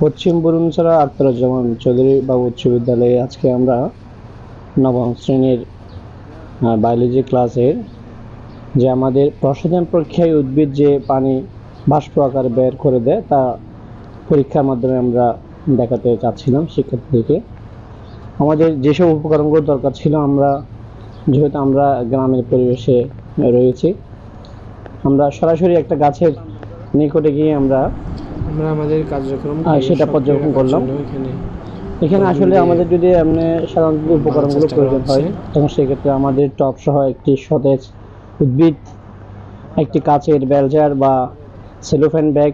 পশ্চিম বরুণছড়া আখতারুজ্জামান চৌধুরী বাবু উচ্চ বিদ্যালয়ে আজকে আমরা নবম শ্রেণির বায়োলজি ক্লাসের যে আমাদের প্রশোধন প্রক্রিয়ায় উদ্ভিদ যে পানি বাষ্প আকারে বের করে দেয় তা পরীক্ষার মাধ্যমে আমরা দেখাতে চাচ্ছিলাম শিক্ষার্থীদেরকে। আমাদের যেসব উপকরণগুলো দরকার ছিল আমরা, যেহেতু আমরা গ্রামের পরিবেশে রয়েছি, আমরা সরাসরি একটা গাছের নিকটে গিয়ে আমরা আমরা আমাদের কার্যক্রম আর সেটা পর্যবেক্ষণ করলাম। এখানে এখানে আসলে আমাদের যদি এমনি সাধারণত উপকরণগুলো প্রয়োজন হয়। তখন সেক্ষেত্রে আমাদের টপ সহ একটি সতেজ উদ্ভিদ একটি কাচের বেলজার বা সেলোফ্যান ব্যাগ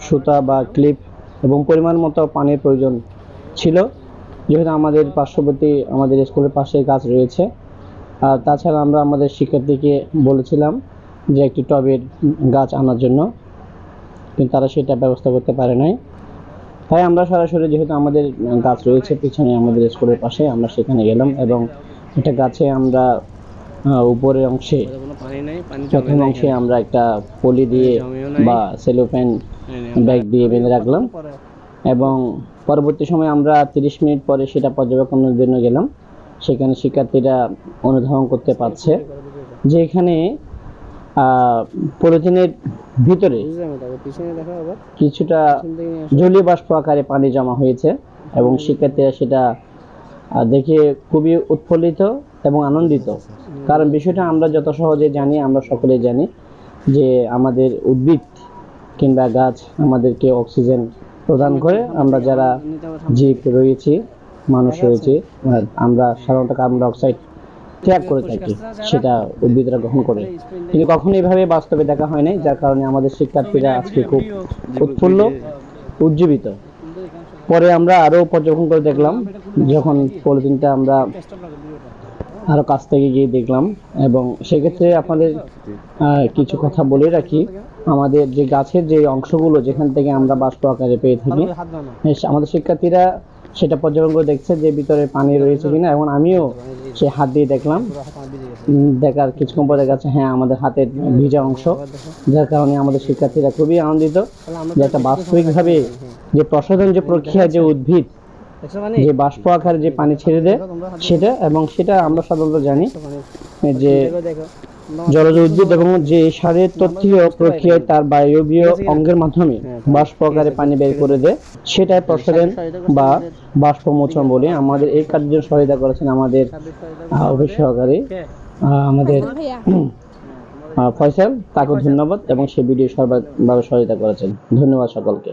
সুতা বা ক্লিপ এবং পরিমাণ মতো পানির প্রয়োজন ছিল যেহেতু আমাদের পার্শ্ববর্তী আমাদের স্কুলের পাশে গাছ রয়েছে আর তাছাড়া আমরা আমাদের শিক্ষার্থীকে বলেছিলাম যে একটি টবের গাছ আনার জন্য কিন্তু তারা সেটা ব্যবস্থা করতে পারে নাই। তাই আমরা সরাসরি যেহেতু আমাদের গাছ রয়েছে পিছনে আমাদের স্কুলের পাশে, আমরা সেখানে গেলাম এবং একটা গাছে আমরা উপরের অংশে, প্রথম অংশে আমরা একটা পলি দিয়ে বা সেলোফ্যান ব্যাগ দিয়ে বেঁধে রাখলাম এবং পরবর্তী সময় আমরা তিরিশ মিনিট পরে সেটা পর্যবেক্ষণের জন্য গেলাম। সেখানে শিক্ষার্থীরা অনুধাবন করতে পারছে যে এখানে পলিথিনের ভিতরে। কিছুটা। জলীয় বাষ্প আকারে পানি জমা হয়েছে এবং শিক্ষার্থীরা সেটা দেখে খুবই উৎফুল্লিত এবং আনন্দিত। কারণ বিষয়টা আমরা যত সহজে জানি আমরা সকলে জানি যে আমাদের উদ্ভিদ কিংবা গাছ আমাদেরকে অক্সিজেন প্রদান করে। আমরা যারা জীব রয়েছি মানুষ রয়েছে আমরা সাধারণত কার্বন ডাইঅক্সাইড ত্যাগ করে থাকি সেটা উদ্ভিদরা গ্রহণ করে। কিন্তু কখনো এভাবে বাস্তবে দেখা হয় নাই যার কারণে আমাদের শিক্ষার্থীরা আজকে খুব উৎফুল্ল উজ্জীবিত। পরে আমরা আরও পর্যবেক্ষণ করে দেখলাম যখন পলিথিনটা আমরা আরও কাছ থেকে গিয়ে দেখলাম এবং সেক্ষেত্রে আপনাদের কিছু কথা বলে রাখি। আমাদের যে গাছের যে অংশগুলো যেখান থেকে আমরা বাষ্প আকারে পেয়ে থাকি না হ্যাঁ, আমাদের শিক্ষার্থীরা সেটা পর্যবেক্ষণ করে দেখছে যে ভিতরে পানি রয়েছে কিনা। এবং আমিও সে হাত দিয়ে দেখলাম। দেখার কিছুক্ষণ পরে দেখা হ্যাঁ আমাদের হাতের ভিজা অংশ। যার কারণে আমাদের শিক্ষার্থীরা খুবই আনন্দিত যে একটা বাস্তবিকভাবে যে প্রসাধন যে প্রক্রিয়া, যে উদ্ভিদ, যে বাষ্প আকারে যে পানি ছেড়ে দেয়, সেটা এবং সেটা আমরা সাধারণত জানি যে জলজ উদ্ভিদ এবং যে সারের তথ্যীয় প্রক্রিয়ায় তার বায়বীয় অঙ্গের মাধ্যমে বাষ্প আকারে পানি বের করে দেয়। সেটাই প্রসাধন বা বাষ্প মোচন বলে আমাদের এই কার্য সহায়তা করেছেন আমাদের অফিস সহকারী আমাদের ফয়সাল তাকে ধন্যবাদ এবং সে ভিডিও সর্বাভাবে সহায়তা করেছেন। ধন্যবাদ সকলকে।